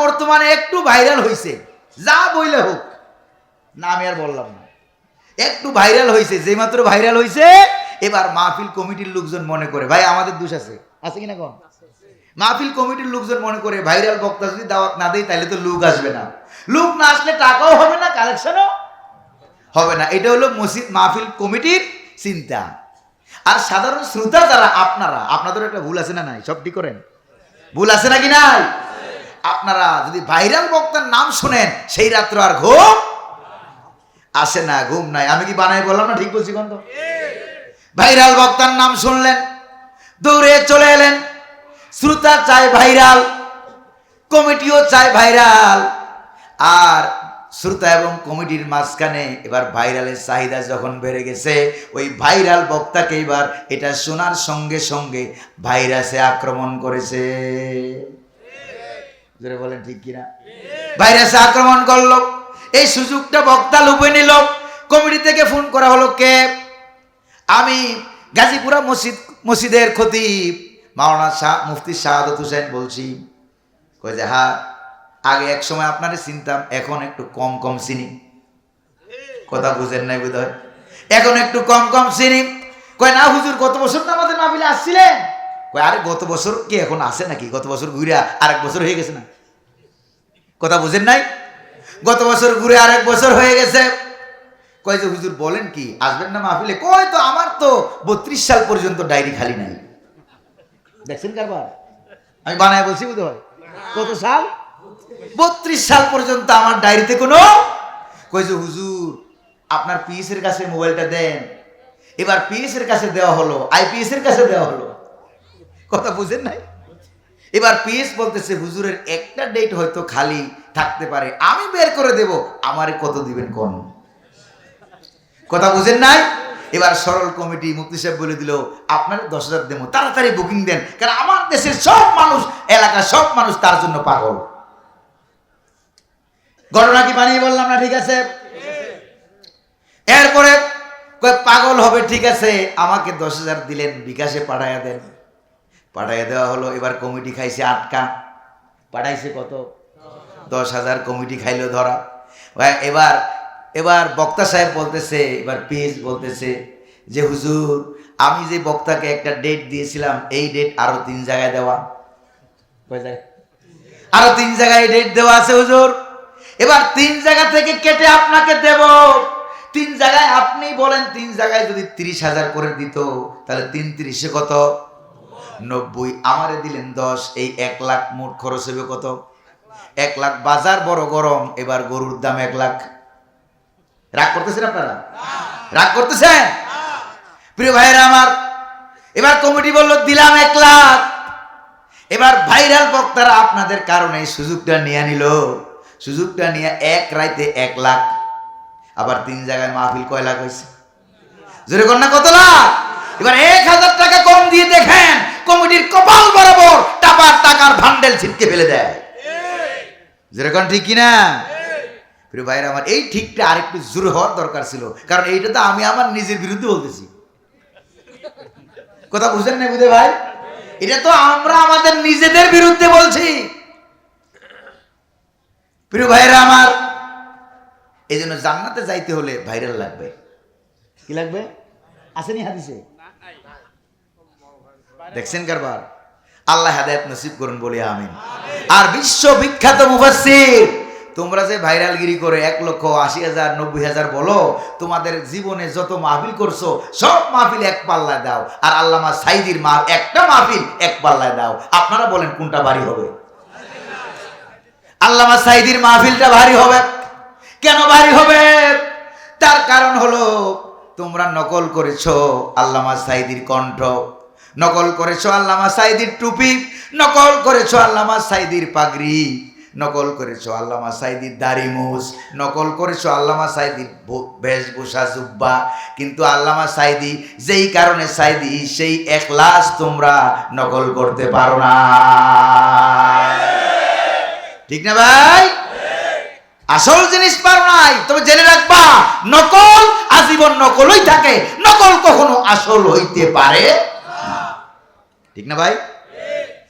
বর্তমানে একটু ভাইরাল হইছে। যা বইলে হোক। না, আমি আর বললাম না। একটু ভাইরাল হয়েছে যে মাত্র ভাইরাল হয়েছে এবার মাহফিল কমিটির লোকজন মনে করে। ভাই, আমাদের দোষ আছে। আছে কিনা কোন? মাহফিল কমিটির লোকজন মনে করে, ভাইরাল বক্তা যদি দাওয়াত না দেয়, তাহলে তো লোক আসবে না। লোক না আসলে টাকাও হবে না কালেকশনও হবে না। এটা হলো মসজিদ, মাহফিল কমিটির চিন্তা। আর সাধারণ শ্রোতা যারা, আপনারা, আপনাদের একটা ভুল আছে না নাই? সব ঠিক করেন? ভুল আছে নাকি নাই? আপনারা যদি ভাইরাল বক্তার নাম শুনেন, সেই রাত্র আর ঘুম আসে না, ঘুম নাই। আমি কি বানাই বললাম না? ঠিক বলছি কন্ত ভাইরাল বক্তার নাম শুনলেন, দৌড়ে চলে এলেন। শ্রোতা চায় ভাইরাল, কমিটিও চায় ভাইরাল। আর শ্রোতা এবং কমিটির মাঝখানে এবার ভাইরালের চাহিদা যখন বেড়ে গেছে, ওই ভাইরাল বক্তাকে এবার এটা শোনার সঙ্গে সঙ্গে ভাইরাসে আক্রমণ করেছে। বলেন ঠিক কিনা? ভাইরাসে আক্রমণ করল। এই সুযোগটা বক্তা লুপে নিল। কমিটি থেকে ফোন করা হলো কে? আমি গাজীপুরা মসজিদ, মসজিদের খতিব, মাওলানা শাহ, মুফতি শাহাদত হুসেন বলছি। কই যে হ্যাঁ আগে এক সময় আপনারে চিনতাম, এখন একটু কম কম চিনি। কথা বুঝেন নাই বোধ এখন একটু কম কম চিনি। কয় না, হুজুর, গত বছর তো আমাদের মাহফিলে আসছিলেন? কয়, আরে গত বছর কি এখন আসে নাকি? গত বছর ঘুরে আরেক বছর হয়ে গেছে না? কথা বুঝেন নাই? গত বছর ঘুরে আরেক বছর হয়ে গেছে। কয় যে, হুজুর, বলেন কি, আসবেন না মাহফিলে? কয়, তো আমার তো বত্রিশ সাল পর্যন্ত ডায়েরি খালি নাই। দেখছেন কারবার? আমি বানায় বলছি বুঝতে হয় কত সাল? বত্রিশ সাল পর্যন্ত আমার ডায়েরিতে কোনো যে, হুজুর, আপনার পিএস এর কাছে মোবাইলটা দেন। এবার পিএসের কাছে দেওয়া হলো আইপিএস এর কাছে দেওয়া হলো। কথা বুঝেন নাই? এবার পিএস বলতেছে, হুজুরের একটা ডেট হয়তো খালি থাকতে পারে, আমি বের করে দেব, আমারে কত দিবেন কোন? কথা বুঝেন নাই? এবার সরল কমিটি মুক্তি সাহেব বলে দিল, আপনার দশ হাজার দেবো, তাড়াতাড়ি বুকিং দেন, কারণ আমার দেশের সব মানুষ, এলাকার সব মানুষ তার জন্য পাগল। ঘটনা কি বানিয়ে বললাম না, ঠিক আছে? এরপরে পাগল হবে, ঠিক আছে, আমাকে দশ হাজার দিলেন, বিকাশে পাঠাইয়া দেন। পাঠাইয়া দেওয়া হলো, এবার কমিটি খাইছে আটকা। পাঠাইছে কত? দশ হাজার কমিটি খাইলো ধরা। ভাই, এবার এবার বক্তা সাহেব বলতেছে, এবার পিএস বলতেছে যে, হুজুর, আমি যে বক্তাকে একটা ডেট দিয়েছিলাম, এই ডেট আরও তিন জায়গায় দেওয়া? আরও তিন জায়গায় ডেট দেওয়া আছে, হুজুর। এবার তিন জায়গা থেকে কেটে আপনাকে দেব। তিন জায়গায় আপনি বলেন, তিন জায়গায় যদি তিরিশ হাজার করে দিত, তাহলে তিন তিরিশে কত? নব্বই। আমারে দিলেন দশ, এই এক লাখ মোট খরচ হবে কত? এক লাখ বাজার বড় গরম, এবার গরুর দাম এক লাখ। রাগ করতেছেন আপনারা? রাগ করতেছেন? প্রিয় ভাইরা আমার, এবার কমিটি বলল, দিলাম এক লাখ। এবার ভাইরাল বক্তারা আপনাদের কারণে সুযোগটা নিয়ে নিল। সুযোগটা নিয়ে এক রাইতে এক লাখ। আবার তিন জায়গায় মাহফিল কয় লাখ হয়েছে জোরে কন্যা কত লাখ? এবার এক হাজার টাকা কম দিয়ে ছিটকে ফেলে দেয়। যেরকম ঠিক কিনা? প্রিয় ভাইরা আমার, এই ঠিকটা আরেকটু জোরে হওয়ার দরকার ছিল। কারণ এইটা তো আমি আমার নিজের বিরুদ্ধে বলতেছি। কথা বুঝেন না বুঝে ভাই? এটা তো আমরা আমাদের নিজেদের বিরুদ্ধে বলছি। প্রিয় ভাইরা আমার এই জন্য জান্নাতে যাইতে হলে ভাইরাল লাগবে। কি লাগবে? আসেনি হাদিসে? দেখছেন কারবার? আল্লাহ হাদায়াত নসিব করুন বলি আমিন। আর বিশ্ব বিখ্যাত মুফাসসির, তোমরা যে ভাইরালগিরি করে এক লক্ষ আশি হাজার, নব্বই হাজার বলো, তোমাদের জীবনে যত মাহফিল করছ, সব মাহফিল এক পাল্লায় দাও। আর আল্লামা সাইদির মা একটা মাহফিল এক পাল্লায় দাও। আপনারা বলেন কোনটা ভারী হবে? আল্লামা সাইদির মাহফিলটা ভারী হবে? কেন ভারী হবে? তার কারণ হলো, তোমরা নকল করেছ আল্লামা সাইদির কণ্ঠ। নকল করেছ আল্লামা সাইদির টুপি, নকল করেছ আল্লামা সাইদির পাগড়ি, নকল করেছ আল্লামা সাইদির দাড়িমুস নকল করেছ আল্লামা সাইদির বেশভূষা জুব্বা, কিন্তু আল্লামা সাইদি যেই কারণে সাইদি, সেই এখলাস তোমরা নকল করতে পারো না। ঠিক না ভাই? আসল জিনিস পারো নাই, তবে জেনে রাখবা, নকল আজীবন নকলই থাকে, নকল কখনো আসল হইতে পারে না। ঠিক না ভাই